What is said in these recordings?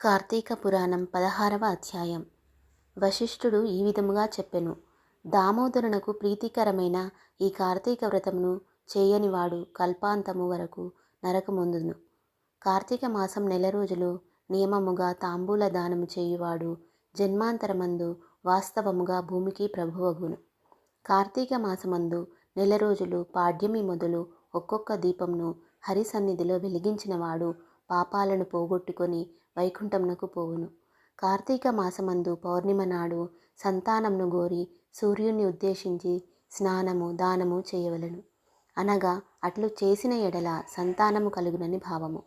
కార్తీక పురాణం పదహారవ అధ్యాయం. వశిష్ఠుడు ఈ విధముగా చెప్పెను. దామోదరునకు ప్రీతికరమైన ఈ కార్తీక వ్రతమును చేయనివాడు కల్పాంతము వరకు నరకమొందును. కార్తీక మాసం నెల రోజులు నియమముగా తాంబూల దానము చేయువాడు జన్మాంతరమందు వాస్తవముగా భూమికి ప్రభువగును. కార్తీక మాసమందు నెల రోజులు పాడ్యమి మొదలు ఒక్కొక్క దీపంను హరి సన్నిధిలో వెలిగించినవాడు పాపాలను పోగొట్టుకొని వైకుంఠమునకు పోవును. కార్తీక మాసమందు పౌర్ణిమ నాడు సంతానమును గోరి సూర్యుని ఉద్దేశించి స్నానము దానము చేయవలెను. అనగా అట్లు చేసిన ఎడల సంతానము కలుగునని భావము.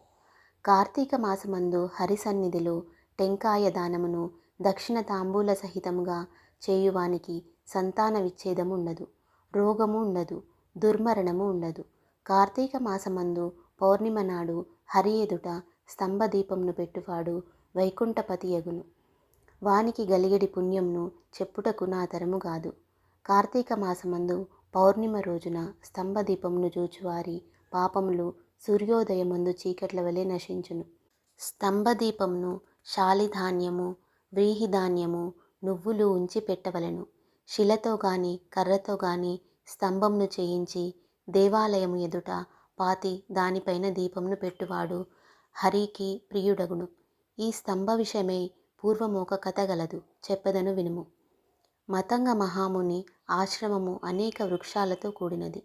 కార్తీక మాసమందు హరి సన్నిధిలో టెంకాయ దానమును దక్షిణ తాంబూల సహితముగా చేయువానికి సంతాన విచ్ఛేదము ఉండదు. రోగము ఉండదు. దుర్మరణము ఉండదు. కార్తీక మాసమందు పౌర్ణిమ నాడు హరి ఎదుట స్తంభదీపంను పెట్టువాడు వైకుంఠపతి యగును. వానికి గలిగడి పుణ్యంను చెప్పుటకు నా తరము కాదు కార్తీక మాసమందు పౌర్ణిమ రోజున స్తంభదీపమును చూచువారి పాపములు సూర్యోదయమందు చీకట్ల వలె నశించును. స్తంభదీపమును శాలిధాన్యము వ్రీహిధాన్యము నువ్వులు ఉంచి పెట్టవలెను. శిలతో గాని కర్రతో గాని స్తంభంను చేయించి దేవాలయము ఎదుట పాతి దానిపైన దీపమును పెట్టువాడు. హరికి ప్రియుడగును. ఈ స్తంభ విషయమై పూర్వము ఒక కథ గలదు. చెప్పదను వినుము. మతంగ మహాముని ఆశ్రమము అనేక వృక్షాలతో కూడినది.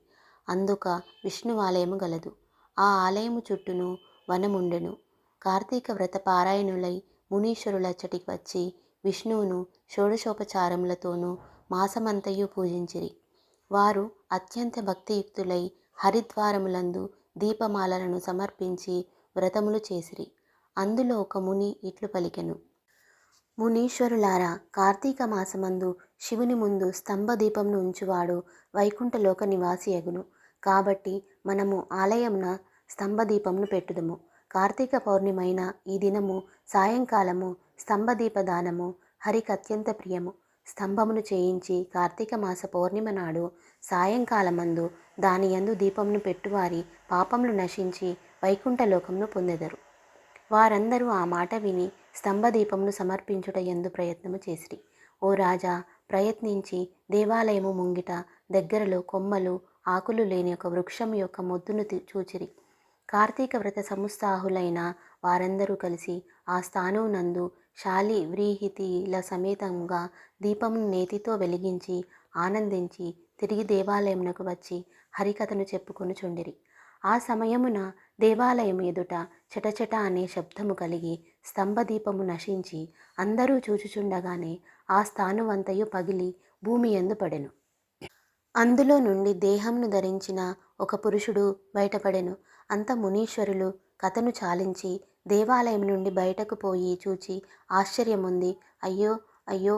అందుక విష్ణువాలయము గలదు. ఆ ఆలయము చుట్టూను వనముండెను. కార్తీక వ్రత పారాయణులై మునీశ్వరులచ్చటికి వచ్చి విష్ణువును షోడశోపచారములతోనూ మాసమంతయు పూజించిరి. వారు అత్యంత భక్తియుక్తులై హరిద్వారములందు దీపమాలలను సమర్పించి వ్రతములు చేసిరి. అందులో ఒక ముని ఇట్లు పలికెను. మునీశ్వరులారా కార్తీక మాసమందు శివుని ముందు స్తంభ దీపంను ఉంచువాడు వైకుంఠలోక నివాసి ఎగును. కాబట్టి మనము ఆలయమున స్తంభదీపమును పెట్టుదము. కార్తీక పౌర్ణిమైన ఈ దినము సాయంకాలము స్తంభదీప దానము హరికి అత్యంత ప్రియము. స్తంభమును చేయించి కార్తీక మాస పౌర్ణిమ నాడు సాయంకాలమందు దాని యందు దీపమును పెట్టువారి పాపములు నశించి వైకుంఠలోకమును పొందెదరు. వారందరూ ఆ మాట విని స్తంభదీపమును సమర్పించుట ఎందు ప్రయత్నము చేసిరి. ఓ రాజా ప్రయత్నించి దేవాలయము ముంగిట దగ్గరలో కొమ్మలు ఆకులు లేని ఒక వృక్షం యొక్క మొద్దును చూచిరి. కార్తీక వ్రత సముత్సాహులైన వారందరూ కలిసి ఆ స్థానమునందు శాలి వ్రీహితిల సమేతంగా దీపమును నేతితో వెలిగించి ఆనందించి తిరిగి దేవాలయమునకు వచ్చి హరికథను చెప్పుకొని చుండిరి. ఆ సమయమున దేవాలయం ఎదుట చటచట అనే శబ్దము కలిగి స్తంభదీపము నశించి అందరూ చూచుచుండగానే ఆ స్థానువంతయు పగిలి భూమి ఎందుపడెను అందులో నుండి దేహంను ధరించిన ఒక పురుషుడు బయటపడెను. అంత మునీశ్వరులు కథను చాలించి దేవాలయం నుండి బయటకు పోయి చూచి ఆశ్చర్యముంది. అయ్యో అయ్యో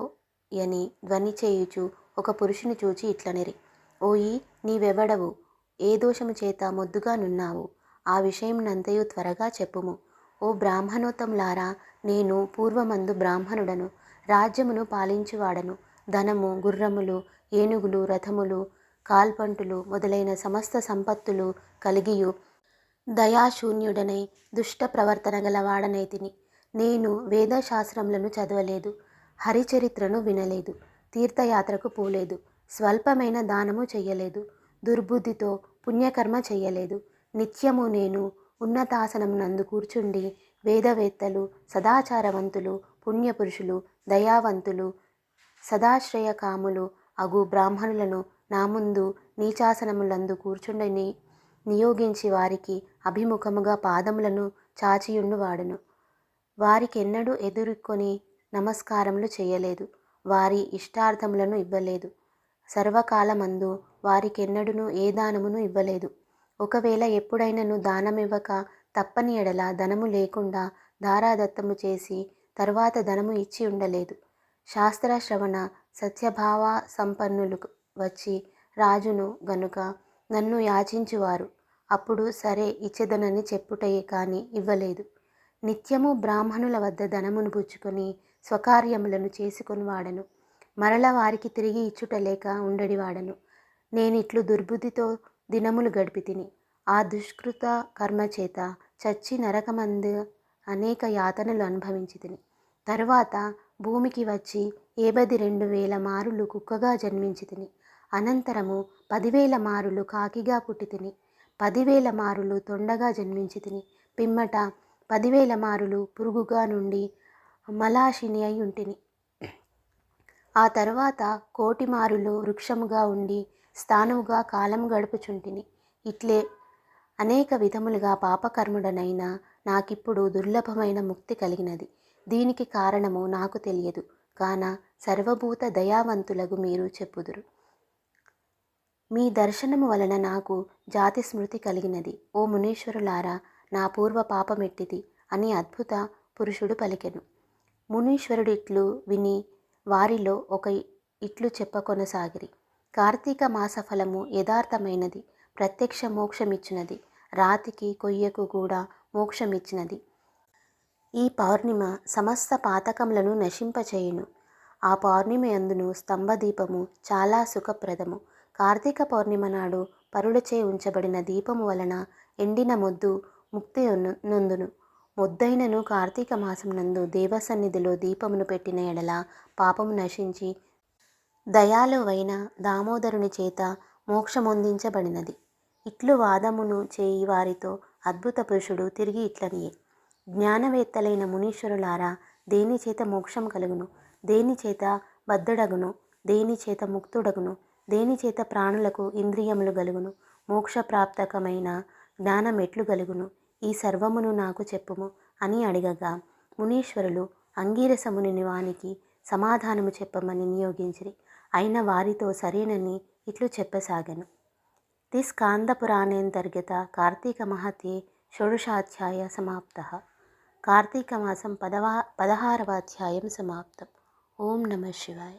అని ధ్వని చేయుచు ఒక పురుషుని చూచి ఇట్లనిరి. ఓయి నీవెవడవు? ఏ దోషము చేత మొద్దుగా నున్నావు? ఆ విషయం నంతయు త్వరగా చెప్పుము. ఓ బ్రాహ్మణోత్తములారా నేను పూర్వమందు బ్రాహ్మణుడను రాజ్యమును పాలించువాడను ధనము గుర్రములు ఏనుగులు రథములు కాల్పంటులు మొదలైన సమస్త సంపత్తులు కలిగియు దయాశూన్యుడనై దుష్ట ప్రవర్తన గలవాడనై తిని. నేను వేదశాస్త్రములను చదవలేదు హరిచరిత్రను వినలేదు తీర్థయాత్రకు పోలేదు. స్వల్పమైన దానము చెయ్యలేదు. దుర్బుద్ధితో పుణ్యకర్మ చెయ్యలేదు. నిత్యము నేను ఉన్నతాసనమునందు కూర్చుండి వేదవేత్తలు సదాచారవంతులు పుణ్యపురుషులు దయావంతులు సదాశ్రయకాములు అగు బ్రాహ్మణులను నా ముందు నీచాసనములందు కూర్చుండని నియోగించి వారికి అభిముఖముగా పాదములను చాచియుండు వాడును. వారికెన్నడూ ఎదుర్కొని నమస్కారములు చేయలేదు వారి ఇష్టార్థములను ఇవ్వలేదు. సర్వకాలమందు వారికెన్నడును ఏ దానమును ఇవ్వలేదు. ఒకవేళ ఎప్పుడైనను దానమివ్వక తప్పని ఎడల ధనము లేకుండా దారాదత్తము చేసి తర్వాత ధనము ఇచ్చి ఉండలేదు. శాస్త్ర శ్రవణ సత్యభావ సంపన్నులు వచ్చి రాజును గనుక నన్ను యాచించువారు అప్పుడు సరే ఇచ్చెదనని చెప్పుటయే కానీ ఇవ్వలేదు. నిత్యము బ్రాహ్మణుల వద్ద ధనమును పుచ్చుకొని స్వకార్యములను చేసుకొని వాడను మరల వారికి తిరిగి ఇచ్చుట లేక ఉండడివాడను నేనిట్లు దుర్బుద్ధితో దినములు గడిపి తిని ఆ దుష్కృత కర్మ చేత చచ్చి నరకమందు అనేక యాతనలు అనుభవించి తిని తరువాత భూమికి వచ్చి ఏబది రెండు వేల మారులు కుక్కగా జన్మించి తిని అనంతరము పదివేల మారులు కాకిగా పుట్టి తిని పదివేల మారులు తొండగా జన్మించి తిని పిమ్మట పదివేల మారులు పురుగుగా నుండి మలాషిని అయి ఉంటిని. ఆ తర్వాత కోటిమారులు వృక్షముగా ఉండి స్థానముగా కాలం గడుపుచుంటిని. ఇట్లే అనేక విధములుగా పాపకర్ముడనైనా నాకిప్పుడు దుర్లభమైన ముక్తి కలిగినది. దీనికి కారణము నాకు తెలియదు. కాన సర్వభూత దయావంతులకు మీరు చెప్పుదురు. మీ దర్శనము వలన నాకు జాతి స్మృతి కలిగినది. ఓ మునీశ్వరులారా నా పూర్వ పాపమెట్టిది అని అద్భుత పురుషుడు పలికెను. మునీశ్వరుడిట్లు విని వారిలో ఒక ఇట్లు చెప్పకొనసాగిరి. కార్తీక మాస ఫలము యథార్థమైనది ప్రత్యక్ష మోక్షమిచ్చినది రాతికి కొయ్యకు కూడా మోక్షమిచ్చినది. ఈ పౌర్ణిమ సమస్త పాతకములను నశింపచేయును. ఆ పౌర్ణిమ అందును స్తంభదీపము చాలా సుఖప్రదము. కార్తీక పౌర్ణిమ నాడు పరులచే ఉంచబడిన దీపము వలన ఎండిన మొద్దు ముక్తి నొందును. ముద్దైనను కార్తీక మాసం నందు దేవసన్నిధిలో దీపమును పెట్టిన ఎడల పాపము నశించి దయాలువైన దామోదరుని చేత మోక్షమొందించబడినది. ఇట్లు వాదమును చేయి వారితో అద్భుత పురుషుడు తిరిగి ఇట్లనియే. జ్ఞానవేత్తలైన మునీశ్వరులారా దేని చేత మోక్షం కలుగును? దేని చేత బద్ధుడగును? దేని చేత ముక్తుడగును? దేని చేత ప్రాణులకు ఇంద్రియములు గలుగును? మోక్షప్రాప్తకమైన జ్ఞానం ఎట్లు గలుగును? ఈ సర్వమును నాకు చెప్పుము అని అడగగా మునీశ్వరులు అంగీరసముని వానికి సమాధానము చెప్పమని నియోగించిరి. అయిన వారితో సరేనని ఇట్లు చెప్పసాగను. ది స్కాందపురాణేంతర్గత కార్తీక మహత్యే షోడశాధ్యాయ సమాప్త. కార్తీక మాసం పదవా పదహారవ అధ్యాయం సమాప్తం. ఓం నమ శివాయ.